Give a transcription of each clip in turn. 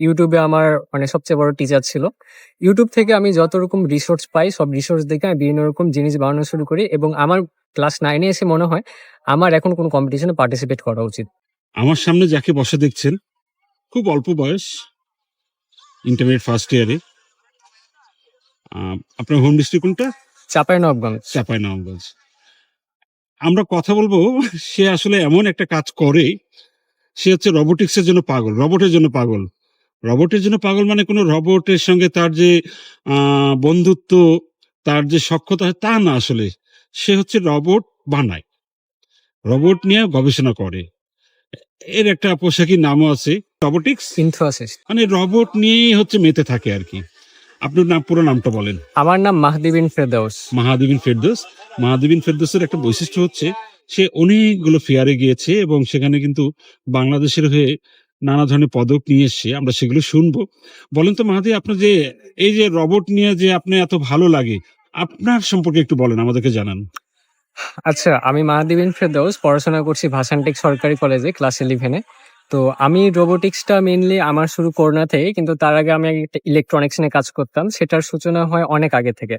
ইউটিউবে আমার মানে সবচেয়ে বড় টিচার ছিল। ইউটিউব থেকে আমি যত রকম রিসোর্স পাই সব রিসোর্স দেখে আমি বিভিন্ন রকম জিনিস বানানো শুরু করি এবং আমার ক্লাস নাইনে এসে মনে হয় আমার এখন কোনো কম্পিটিশনে পার্টিসিপেট করা উচিত। আমার সামনে যাকে বসে দেখছেন খুব অল্প বয়স ইন্টারমিডিয়েট ফার্স্ট ইয়ারে আপনার হোম ডিস্ট্রিক্ট কোনটা? চাপাই নবগঞ্জ চাপাই নবাবগঞ্জ আমরা কথা বলব সে আসলে এমন একটা কাজ করে সে হচ্ছে রোবোটিক্সের জন্য পাগল রোবটের জন্য পাগল। রোবটের জন্য পাগল মানে কোনো রোবটের সঙ্গে তার যে বন্ধুত্ব তার যে সক্ষতা তা না আসলে। সে হচ্ছে রোবট বানায়। রোবট নিয়ে গবেষণা করে। এর একটা পোশাকি নামও আছে রোবোটিক্স। ইনফোসিস মানে রোবট নিয়েই হচ্ছে মেতে থাকে আর কি। আপনার নাম পুরো নামটা বলেন। আমার নাম মাহদিবিন ফেরদৌস। মাহাদেবিন ফেরদোস। মাহাদেবিন ফেরদোসের একটা বৈশিষ্ট্য হচ্ছে সে অনেকগুলো ফেয়ারে গিয়েছে এবং সেখানে কিন্তু বাংলাদেশের হয়ে নানা ধরনের পদক নিয়ে এসছে আমরা সেগুলো শুনব। বলেন তো মাহাদি, আপনার যে, এই যে রোবট নিয়ে যে আপনি এত ভালো লাগে, আপনার সম্পর্কে একটু বলেন, আমাদেরকে জানান। আচ্ছা আমি মাহাদিবিন ফেরদৌস, পড়াশোনা করছি ভাসানটেক সরকারি কলেজে, ক্লাস ইলেভেনে তো আমি রোবোটিক্সটা মেনলি আমার শুরু করোনা থেকে কিন্তু তার আগে আমি একটা ইলেকট্রনিক্স নিয়ে কাজ করতাম, সেটার সূচনা হয় অনেক আগে থেকে।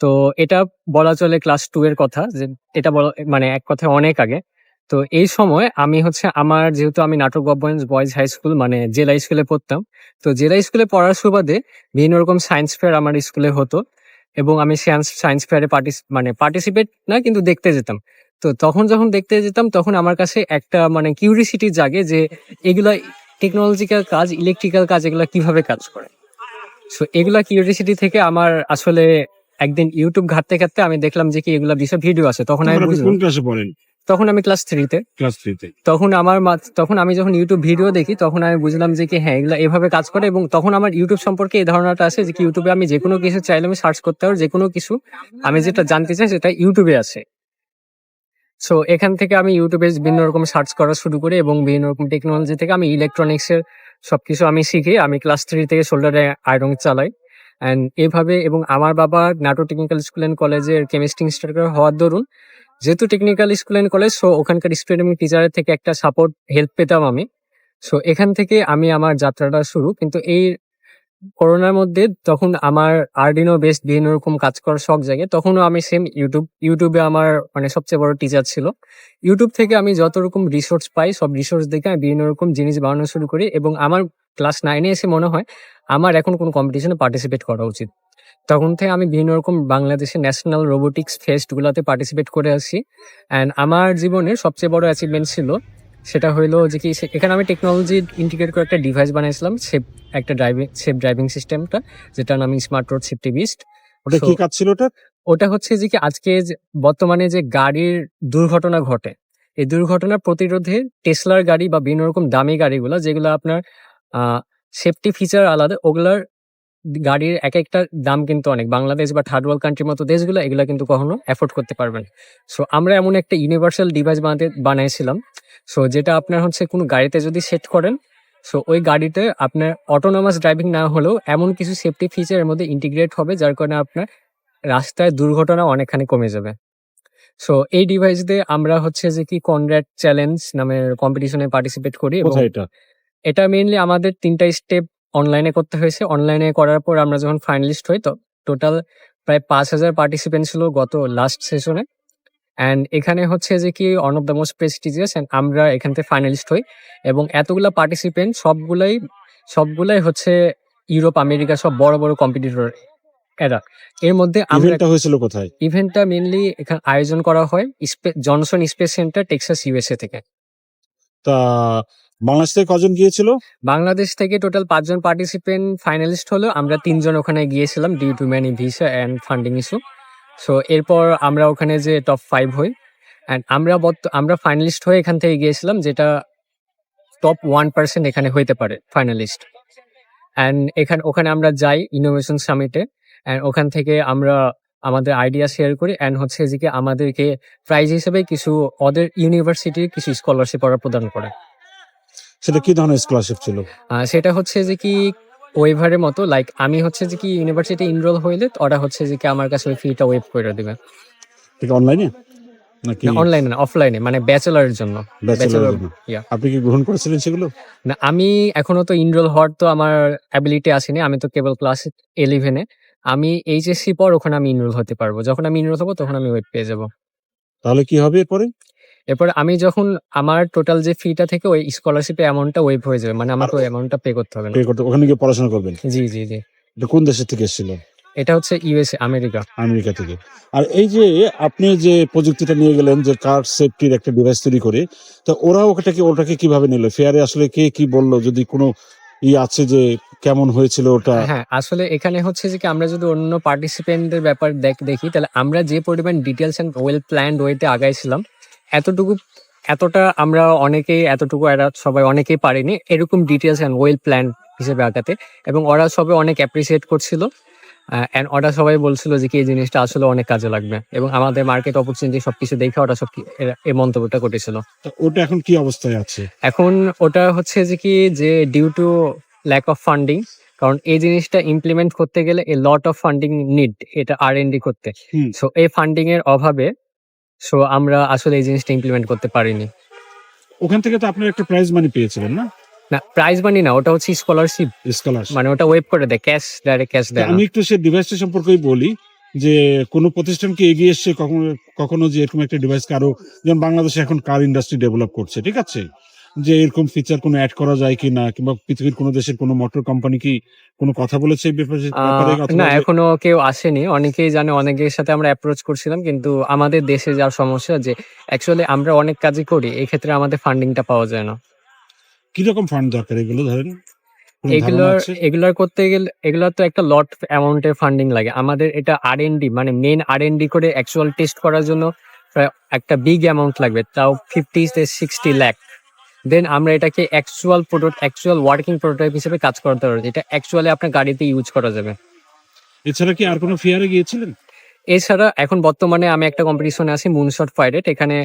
তো এটা বলা চলে ক্লাস টু এর কথা, যে, এটা বলা মানে এক কথায় অনেক আগে। তো এই সময় আমি হচ্ছে আমার যেহেতু আমি নাটক গভর্নমেন্ট বয়েজ হাই স্কুল মানে জেলা স্কুলে পড়তাম তো জেলা স্কুলে পড়ার সুবাদে বিভিন্ন রকম সায়েন্স ফেয়ার আমার স্কুলে হতো এবং আমি সায়েন্স সায়েন্স ফেয়ারে মানে পার্টিসিপেট না কিন্তু দেখতে যেতাম। তো তখন যখন দেখতে যেতাম তখন আমার কাছে একটা মানে কিউরিসিটি জাগে যে এগুলা টেকনোলজিক্যাল কাজ ইলেকট্রিক্যাল কাজ এগুলা কীভাবে কাজ করে। সো এগুলা কিউরিসিটি থেকে আমার আসলে একদিন ইউটিউব ঘাটতে ঘাটতে আমি দেখলাম যে কি এগুলা বিষয় ভিডিও আছে তখন আমি বুঝলাম। কোন ক্লাসে পড়েন? তখন আমি ক্লাস থ্রিতে ক্লাস থ্রিতে তখন আমার মা- তখন আমি যখন ইউটিউব ভিডিও দেখি তখন আমি বুঝলাম যে কি হ্যাঁ এগুলা এভাবে কাজ করে এবং তখন আমার ইউটিউব সম্পর্কে এই ধারণাটা আছে যে কি ইউটিউবে আমি যে কোনো কিছু চাইলে আমি সার্চ করতে পারব যে কোনো কিছু আমি যেটা জানতে চাই সেটা ইউটিউবে আছে। সো এখান থেকে আমি ইউটিউবে বিভিন্ন রকম সার্চ করা শুরু করি এবং বিভিন্ন রকম টেকনোলজি থেকে আমি ইলেকট্রনিক্সের সবকিছু আমি শিখি। আমি ক্লাস থ্রি থেকে শোল্ডারে আয়রন চালাই। অ্যান্ড এভাবে এবং আমার বাবা নাটো টেকনিক্যাল স্কুল অ্যান্ড কলেজের কেমিস্ট্রি ইনস্ট্রাক্টর হওয়ার দরুন যেহেতু technical school and college so ওখানকার স্টুডেন্ট এবং টিচারের থেকে একটা সাপোর্ট হেল্প পেতাম আমি। সো এখান থেকে আমি আমার যাত্রাটা শুরু, কিন্তু এই করোনার মধ্যে তখন আমার আর্ডিনো বেস্ট বিভিন্ন রকম কাজ করার শখ জাগে, তখনও আমি সেম ইউটিউব ইউটিউবে আমার মানে সবচেয়ে বড় টিচার ছিল। ইউটিউব থেকে আমি যত রকম রিসোর্স পাই, সব রিসোর্স দেখে আমি বিভিন্ন রকম জিনিস বানানো শুরু করি এবং আমার ক্লাস নাইনে এসে মনে হয় আমার এখন কোনো কম্পিটিশনে পার্টিসিপেট করা উচিত। তখন থেকে আমি বিভিন্ন রকম বাংলাদেশের ন্যাশনাল রোবোটিক্স ফেস্ট গুলাতে পার্টিসিপেট করে আসি। অ্যান্ড আমার জীবনে সবচেয়ে বড় অ্যাচিভমেন্ট ছিল সেটা হইল যে কি এখানে আমি টেকনোলজি ইন্টিগ্রেট করে একটা ডিভাইস বানিয়েছিলাম সেফ একটা ড্রাইভিং সেফ ড্রাইভিং সিস্টেমটা যেটার নাম স্মার্ট রোড সেফটি বিস্ট ওটা কি কাজ ছিল ওটা ওটা হচ্ছে যে কি আজকে বর্তমানে যে গাড়ির দুর্ঘটনা ঘটে এই দুর্ঘটনা প্রতিরোধে টেসলার গাড়ি বা বিভিন্ন রকম দামি গাড়িগুলো যেগুলো আপনার সেফটি ফিচার আলাদা ওগুলার গাড়ির এক একটা দাম কিন্তু অনেক। বাংলাদেশ বা থার্ড ওয়ার্ল্ড কান্ট্রির মতো দেশগুলো এগুলো কিন্তু কখনো অ্যাফোর্ড করতে পারবেন সো আমরা এমন একটা ইউনিভার্সাল ডিভাইস বানাতে বানাইছিলাম। সো যেটা আপনার হচ্ছে কোনো গাড়িতে যদি সেট করেন সো ওই গাড়িতে আপনার অটোনোমাস ড্রাইভিং না হলেও এমন কিছু সেফটি ফিচার এর মধ্যে ইন্টিগ্রেট হবে যার কারণে আপনার রাস্তায় দুর্ঘটনা অনেকখানি কমে যাবে। সো এই ডিভাইস দিয়ে আমরা হচ্ছে যে কি কনরাড চ্যালেঞ্জ নামের কম্পিটিশনে পার্টিসিপেট করি এবং এটা? এটা মেইনলি আমাদের তিনটা স্টেপ অনলাইনে করতে হয়েছে। অনলাইনে করার পর আমরা যখন ফাইনালিস্ট হই তো টোটাল প্রায় পাঁচ হাজার পার্টিসিপেন্ট ছিল গত লাস্ট সেশনে অ্যান্ড এখানে হচ্ছে যে কি one of the most prestigious and আমরা এখান থেকে ফাইনালিস্ট হই। এবং এতগুলা পার্টিসিপেন্ট সবগুলাই সবগুলাই হচ্ছে ইউরোপ আমেরিকা সব বড় বড় কম্পিটিটর এরা। এর মধ্যে আমরা ইভেন্টটা হয়েছিল কোথায়? ইভেন্টটা মেইনলি এখানে আয়োজন করা হয় Johnson space center Texas USA থেকে। তা বাংলাদেশ থেকে কজন গিয়েছিল? বাংলাদেশ থেকে টোটাল পাঁচজন পার্টিসিপেন্ট ফাইনালিস্ট হলো। আমরা তিনজন ওখানে গিয়েছিলাম due to many visa and funding issue so এরপর আমরা ওখানে যে টপ ফাইভ হই। অ্যান্ড আমরা আমরা ফাইনালিস্ট হয়ে এখান থেকে গিয়েছিলাম, যেটা টপ ওয়ান পার্সেন্ট এখানে হইতে পারে ফাইনালিস্ট অ্যান্ড এখানে, ওখানে আমরা যাই ইনোভেশন সামিটে অ্যান্ড ওখান থেকে আমরা আমাদের আইডিয়া শেয়ার করি। অ্যান্ড হচ্ছে যে আমাদেরকে প্রাইজ হিসেবে কিছু ওদের ইউনিভার্সিটির কিছু স্কলারশিপ ওরা প্রদান করে। সেটা কি ধরনের স্কলারশিপ ছিল? সেটা হচ্ছে যে কি ওয়েভারের মতো লাইক আমি হচ্ছে যে কি ইউনিভার্সিটি ইনরোল হইলে ওরা হচ্ছে যে কি আমার কাছে ওই ফিটা ওয়েভ করে দিবে। ঠিক অনলাইনে নাকি অনলাইনে না অফলাইনে মানে ব্যাচেলারের জন্য। ব্যাচেলর আপনি কি গ্রহণ করেছিলেন সেগুলো? না আমি এখনও তো ইনরোল হওয়ার তো আমার অ্যাবিলিটি আসেনি আমি তো কেবল ক্লাস ইলেভেনে আমি এইচএসসি পর ওখানে আমি ইনরোল হতে পারব যখন আমি ইনরোল হব তখন আমি ওয়েব পেয়ে যাব। তাহলে কি হবে এরপরে? এরপর আমি যখন আমার টোটাল যে ফিটা থেকে ওই স্কলারশিপে অ্যামাউন্টটা ওয়েভ হয়ে যাবে মানে আমাকে ওই অ্যামাউন্টটা পে করতে হবে না। পে করতে ওখানে গিয়ে পড়াশোনা করবেন? জি জি জি। এটা কোন দেশের থেকে এসেছিল? এটা হচ্ছে ইউএসএ আমেরিকা আমেরিকা থেকে। আর এই যে আপনি যে প্রযুক্তিটা নিয়ে গেলেন যে কার সেফটির একটা ডিভাইস তৈরি করে তো ওরা ওটাকে ওটাকে কীভাবে নিল? ফেয়ারে আসলে কে কি বলল? যদি কোনো ই আছে যে কেমন হয়েছিল ওটা? হ্যাঁ আসলে এখানে হচ্ছে যে কি আমরা যদি অন্য পার্টিসিপেন্টদের ব্যাপার দেখ দেখি তাহলে আমরা যে পরিমাণ ডিটেলস অ্যান্ড ওয়েল প্ল্যান্ড ওয়েতে আগাইছিলাম এতটুকু এতটা আমরা অনেকেই এতটুকু এরা সবাই অনেকেই পারিনি। এরকম ডিটেলস অ্যান্ড ওয়েল প্ল্যান হিসেবে আগাতে এবং ওরা সবাই অনেক অ্যাপ্রিসিয়েট করছিল অ্যান্ড ওরা সবাই বলছিল যে কি এই জিনিসটা আসলে অনেক কাজে লাগবে। এবং আমাদের মার্কেট অপরচুনিটি সবকিছু দেখে ওরা সব এই মন্তব্যটা করেছিল। ওটা এখন কি অবস্থায় আছে? এখন ওটা হচ্ছে যে কি যে due to lack of funding কারণ এই জিনিসটা ইমপ্লিমেন্ট করতে গেলে a lot of funding need এটা আর এন ডি করতে। সো এই ফান্ডিং এর অভাবে সো আমরা আসলে এই জিনিসটা ইমপ্লিমেন্ট করতে পারিনি। ওখান থেকে তো আপনার একটা প্রাইজ মানি পেয়েছিলেন না? না প্রাইজ মানি না ওটা হচ্ছে স্কলারশিপ স্কলারশিপ মানে ওটা ওয়েব করে দেয় ক্যাশ ডাইরেক্ট ক্যাশ দেয় আমি একটু সেই ডিভাইসটা সম্পর্কেই বলি যে কোন প্রতিষ্ঠানকে এগিয়ে এসছে কখনো কখনো যে এরকম একটা ডিভাইসকে আরও যেমন বাংলাদেশে এখন কার ইন্ডাস্ট্রি ডেভেলপ করছে ঠিক আছে? যে এরকম ফিচার কোনো অ্যাড করা যায় কি না কিংবা পৃথিবীর কোনো দেশের কোনো মোটর কোম্পানি কি কোনো কথা বলেছে এই ব্যাপারে না এখনও কেউ আসেনি। অনেকেই জানে অনেকের সাথে আমরা অ্যাপ্রোচ করছিলাম কিন্তু আমাদের দেশে যার সমস্যা যে অ্যাকচুয়ালি আমরা অনেক কাজই করি এই ক্ষেত্রে আমাদের ফান্ডিংটা পাওয়া যায় না। কীরকম ফান্ড দরকার এগুলো ধরেন? এগুলোর এগুলোর করতে গেলে এগুলোর তো একটা লট অ্যামাউন্টের ফান্ডিং লাগে। আমাদের এটা আর ডি মানে মেন আর করে অ্যাকচুয়াল টেস্ট করার জন্য প্রায় একটা বিগ অ্যামাউন্ট লাগবে তাও ফিফটি সিক্সটি ল্যাক দেন আমরা এটাকে অ্যাকচুয়াল প্রোটোট অ্যাকচুয়াল ওয়ার্কিং প্রোটোটাইপ হিসেবে কাজ করতে পারব। যেটা অ্যাকচুয়ালি আপনার গাড়িতে ইউজ করা যাবে। এছাড়া কি আর কোনো ফিয়ারে গিয়েছিলেন? এছাড়া এখন বর্তমানে আমি একটা কম্পিটিশনে আছি মুনশট পাইরেট এখানে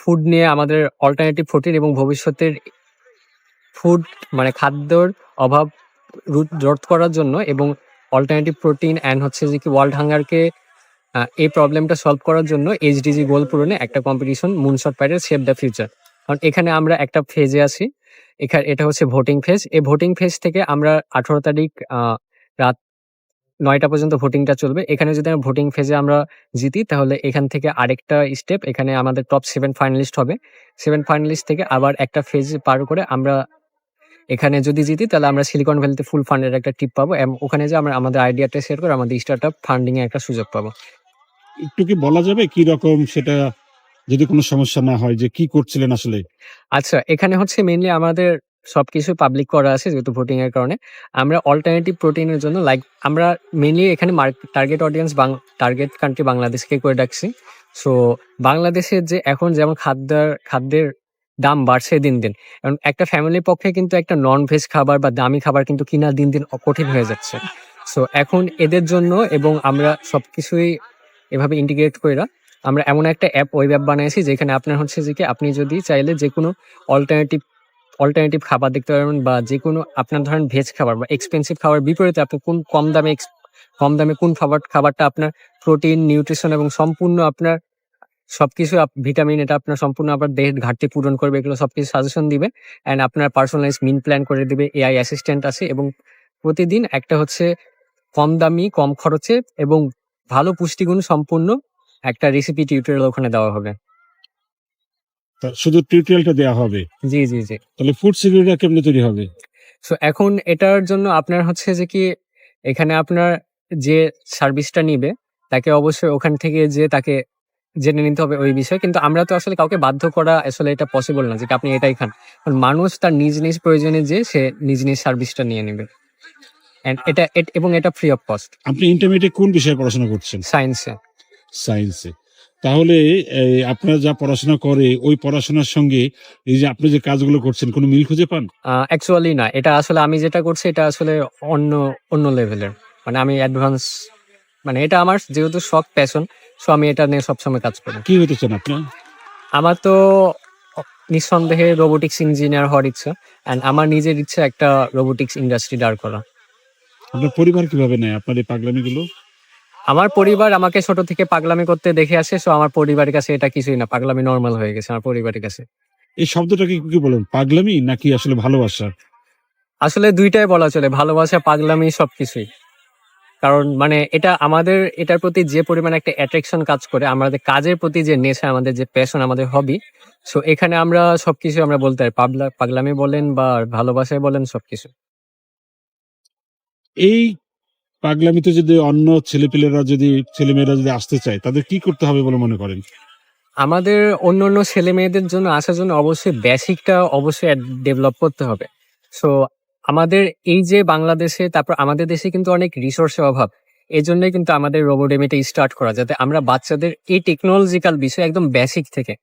ফুড নিয়ে আমাদের অল্টারনেটিভ প্রোটিন এবং ভবিষ্যতের ফুড মানে খাদ্যর অভাব রোধ করার জন্য এবং অল্টারনেটিভ প্রোটিন অ্যান্ড হচ্ছে যে কি ওয়ার্ল্ড হাঙ্গারকে এই প্রবলেমটা সলভ করার জন্য এইচডিজি গোল পূরণে একটা competition moonshot pirate save the future কারণ এখানে আমরা একটা ফেজে আছি। এখানে এটা হচ্ছে ভোটিং ফেজ এই ভোটিং ফেজ থেকে আমরা আঠারো তারিখ রাত নয়টা পর্যন্ত ভোটিংটা চলবে। এখানে যদি আমরা ভোটিং ফেজে আমরা জিতি, তাহলে এখান থেকে আরেকটা স্টেপ এখানে আমাদের টপ সেভেন ফাইনালিস্ট হবে। সেভেন ফাইনালিস্ট থেকে আবার একটা ফেজ পার করে আমরা এখানে যদি জিতি, তাহলে আমরা সিলিকন ভ্যালিতে ফুল ফান্ডের একটা টিপ পাবো। এবং ওখানে যে আমরা, আমাদের আইডিয়াটা শেয়ার করে, আমাদের স্টার্ট আপ ফান্ডিং এর একটা সুযোগ পাবো। একটু কি বলা যাবে কি রকম সেটা যদি কোনো সমস্যা না হয় যে কি করছিলেন আসলে? আচ্ছা এখানে হচ্ছে মেইনলি আমাদের সবকিছু পাবলিক করা আছে যেহেতু ভোটিং এর কারণে। আমরা অল্টারনেটিভ প্রোটিনের জন্য লাইক আমরা মেইনলি এখানে টার্গেট অডিয়েন্স টার্গেট কান্ট্রি বাংলাদেশকে করে ডাকছি। সো বাংলাদেশের যে এখন যেমন খাদ্যের খাদ্যের দাম বাড়ছে দিন দিন এবং একটা ফ্যামিলির পক্ষে কিন্তু একটা নন ভেজ খাবার বা দামি খাবার কিন্তু কিনা দিন দিন কঠিন হয়ে যাচ্ছে। সো এখন এদের জন্য এবং আমরা সবকিছুই এভাবে ইন্টিগ্রেট করে আমরা এমন একটা অ্যাপ ওয়েব অ্যাপ বানিয়েছি যেখানে আপনার হচ্ছে যে কি আপনি যদি চাইলে যে কোনো অল্টারনেটিভ অল্টারনেটিভ খাবার দেখতে পারবেন বা যে কোনো আপনার ধরেন ভেজ খাবার বা এক্সপেন্সিভ খাবার বিপরীতে আপনি কোন কম দামে কম দামে কোন খাবার, খাবারটা আপনার প্রোটিন নিউট্রিশন এবং সম্পূর্ণ আপনার সবকিছু ভিটামিন এটা আপনার সম্পূর্ণ আপনার দেহের ঘাটতি পূরণ করবে, এগুলো সবকিছু সাজেশন দিবে অ্যান্ড আপনার পার্সোনালাইজ মিন প্ল্যান করে দিবে এআই অ্যাসিস্ট্যান্ট আছে এবং প্রতিদিন একটা হচ্ছে কম দামি, কম খরচে এবং ভালো পুষ্টিগুণ সম্পূর্ণ একটা রেসিপি টিউটোরিয়াল ওখানে দেওয়া হবে। শুধু টিউটোরিয়ালটা দেওয়া হবে? জি জি জি। তাহলে ফুড সিকিউরিটি কেমনে তৈরি হবে? সো এখন এটার জন্য আপনার হচ্ছে যে কি এখানে আপনার যে সার্ভিসটা নিবে তাকে অবশ্যই ওখান থেকে যে তাকে জেনে নিতে হবে ওই বিষয়ে। কিন্তু আমরা তো আসলে কাউকে বাধ্য করা আসলে এটা পসিবল না যেটা আপনি এটাই খান। কারণ মানুষ তার নিজ নিজ প্রয়োজনে যে সে নিজ নিজ সার্ভিসটা নিয়ে নেবে। এটা এবং এটা ফ্রি অফ কস্ট আপনি ইন্টারমিডিয়েট কোন বিষয়ে পড়াশোনা করছেন? সায়েন্সে সায়েন্সে তাহলে আপনারা যা পড়াশোনা করে ওই পড়াশোনার সঙ্গে এই যে আপনি যে কাজগুলো করছেন কোনো মিল খুঁজে পান? অ্যাকচুয়ালি না। এটা আসলে আমি যেটা করছি এটা আসলে অন্য অন্য লেভেলের মানে আমি অ্যাডভান্স মানে এটা আমার যেহেতু শখ প্যাশন সো আমি এটা নিয়ে সবসময় কাজ করি। কি হতে চান আপনি আমার তো নিঃসন্দেহে রোবোটিক্স ইঞ্জিনিয়ার হওয়ার ইচ্ছা অ্যান্ড আমার নিজের ইচ্ছা একটা রোবোটিক্স ইন্ডাস্ট্রি দাঁড় করা। আপনার পরিবার কীভাবে নেয়? আপনার এই পাগলামিগুলো? আমার পরিবার আমাকে ছোট থেকে পাগলামি করতে দেখে আসে সো আমার পরিবারের কাছে এটা কিছুই না পাগলামি নর্মাল হয়ে গেছে আমার পরিবারের কাছে। এই শব্দটাকে কি বলেন পাগলামি নাকি আসলে ভালোবাসা? আসলে দুইটাই বলা চলে ভালোবাসা পাগলামি সবকিছুই। কারণ মানে এটা আমাদের এটার প্রতি যে পরিমাণে একটা অ্যাট্রাকশন কাজ করে আমাদের কাজের প্রতি যে নেশা আমাদের যে প্যাশন আমাদের হবি সো এখানে আমরা সবকিছু আমরা বলতে পারি পাগলা পাগলামি বলেন বা ভালোবাসায় বলেন সবকিছু। এই পাগলামিতে যদি অন্য ছেলেপিলেরা যদি, ছেলেমেয়েরা যদি আসতে চায়, তাদের কি করতে হবে বলে মনে করেন? আমাদের অন্য অন্য ছেলে মেয়েদের জন্য আসার জন্য অবশ্যই বেসিকটা অবশ্যই ডেভেলপ করতে হবে। সো আমাদের এই যে বাংলাদেশে, তারপর আমাদের দেশে কিন্তু অনেক রিসোর্সের অভাব। এই জন্যই কিন্তু আমাদের রোবোডেমিটা স্টার্ট করা, যাতে আমরা বাচ্চাদের এই টেকনোলজিক্যাল বিষয় একদম বেসিক থেকে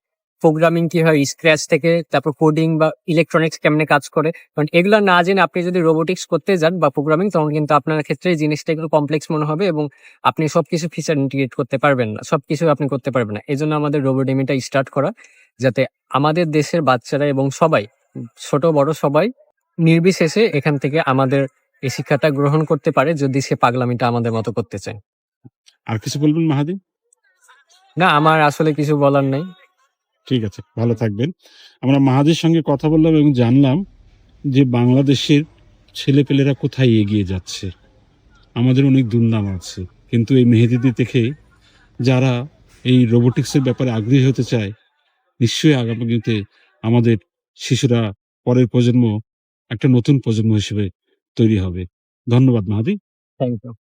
প্রোগ্রামিং কি হয় স্ক্র্যাচ থেকে তারপর কোডিং বা ইলেকট্রনিক্স কেমনে কাজ করে কারণ এগুলো না জেনে আপনি যদি রোবোটিক্স করতে যান বা প্রোগ্রামিং তখন কিন্তু আপনার ক্ষেত্রে এই জিনিসটা একটু কমপ্লেক্স মনে হবে এবং আপনি সবকিছু ফিচার ইন্টিগ্রেট করতে পারবেন না সবকিছু আপনি করতে পারবেন না। এই জন্য আমাদের রোবোডেমিটা স্টার্ট করা যাতে আমাদের দেশের বাচ্চারা এবং সবাই ছোট বড় সবাই নির্বিশেষে এখান থেকে আমাদের এই শিক্ষাটা গ্রহণ করতে পারে যদি সে পাগলামিটা আমাদের মতো করতে চায়। আর কিছু বলবেন মাহাদি? না আমার আসলে কিছু বলার নেই। ঠিক আছে, ভালো থাকবেন। আমরা মাহাদির সঙ্গে কথা বললাম এবং জানলাম যে বাংলাদেশের ছেলেপেলেরা কোথায় এগিয়ে যাচ্ছে। আমাদের অনেক দুর্নাম আছে, কিন্তু এই মেহেদিদি থেকে যারা এই রোবোটিক্সের ব্যাপারে আগ্রহী হতে চায়, নিশ্চয়ই আগামী দিনে আমাদের শিশুরা পরের প্রজন্ম একটা নতুন প্রজন্ম হিসেবে তৈরি হবে। ধন্যবাদ মাহাদি। Thank you